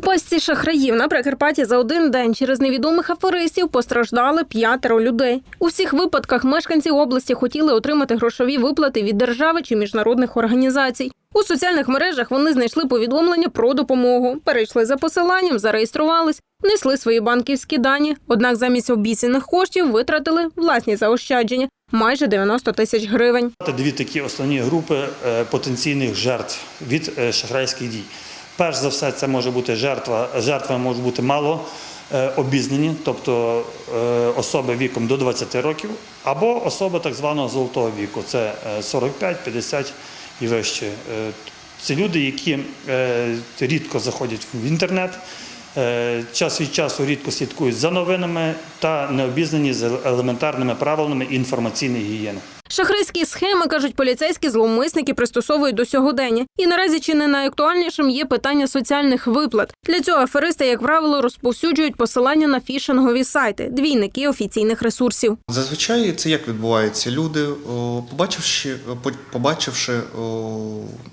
У пастці шахраїв на Прикарпатті за один день через невідомих аферистів постраждали п'ятеро людей. У всіх випадках мешканці області хотіли отримати грошові виплати від держави чи міжнародних організацій. У соціальних мережах вони знайшли повідомлення про допомогу, перейшли за посиланням, зареєструвались, внесли свої банківські дані. Однак замість обіцяних коштів витратили власні заощадження майже 90 тисяч гривень. Дві такі основні групи е, потенційних жертв від е, шахрайських дій. Перш за все, це може бути жертва. Жертва може бути мало е, обізнані, тобто е, особи віком до 20 років, або особи так званого золотого віку. Це е, 45, 50 і вище. Е, Це люди, які е, рідко заходять в інтернет, е, час від часу рідко слідкують за новинами та не обізнані з елементарними правилами інформаційної гігієни. Шахрайські схеми, кажуть поліцейські, зловмисники пристосовують до сьогодення. І наразі чи не найактуальнішим є питання соціальних виплат. Для цього аферисти, як правило, розповсюджують посилання на фішингові сайти, двійники офіційних ресурсів. Зазвичай це як відбувається? Люди, побачивши, побачивши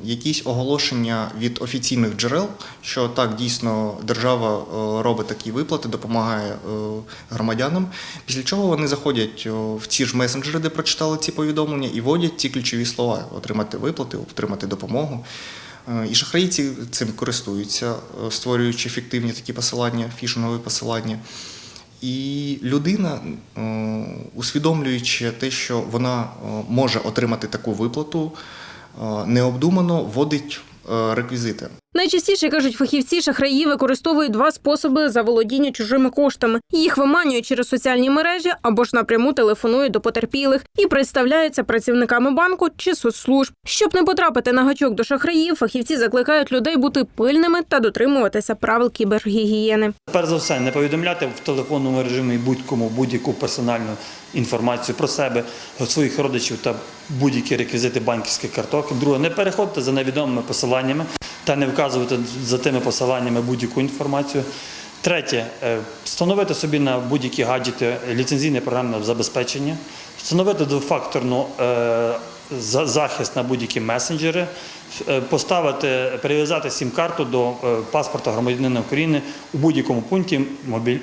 якісь оголошення від офіційних джерел, що так дійсно держава робить такі виплати, допомагає громадянам. Після чого вони заходять в ці ж месенджери, де прочитали ці повідомлення, і вводять ці ключові слова: отримати виплати, отримати допомогу. Е, І шахраї ці- цим користуються, е, створюючи фіктивні такі посилання, фішингові посилання. І людина, е, усвідомлюючи те, що вона може отримати таку виплату, необдумано вводить реквізити. Найчастіше кажуть фахівці, шахраї використовують два способи заволодіння чужими коштами. Їх виманюють через соціальні мережі або ж напряму телефонують до потерпілих і представляються працівниками банку чи соцслужб. Щоб не потрапити на гачок до шахраїв, фахівці закликають людей бути пильними та дотримуватися правил кібергігієни. Перш за все, не повідомляти в телефонному режимі будь-кому будь-яку персональну інформацію про себе, своїх родичів та будь-які реквізити банківських карток. Друге, не переходьте за невідомими посиланнями та не вказувати за тими посиланнями будь-яку інформацію. Третє, е, встановити собі на будь-які гаджети ліцензійне програмне забезпечення, встановити двофакторну е, захист на будь-які месенджери, е, поставити, прив'язати сім-карту до паспорта громадянина України у будь-якому пункті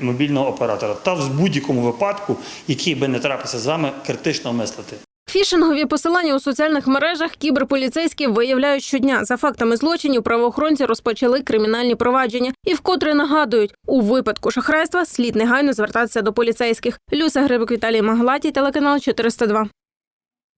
мобільного оператора та в будь-якому випадку, який би не трапився з вами, критично мислити. Фішингові посилання у соціальних мережах кіберполіцейські виявляють щодня. За фактами злочинів правоохоронці розпочали кримінальні провадження і вкотре нагадують, у випадку шахрайства слід негайно звертатися до поліцейських. Люся Грибик, Віталій Маглаті, телеканал 402.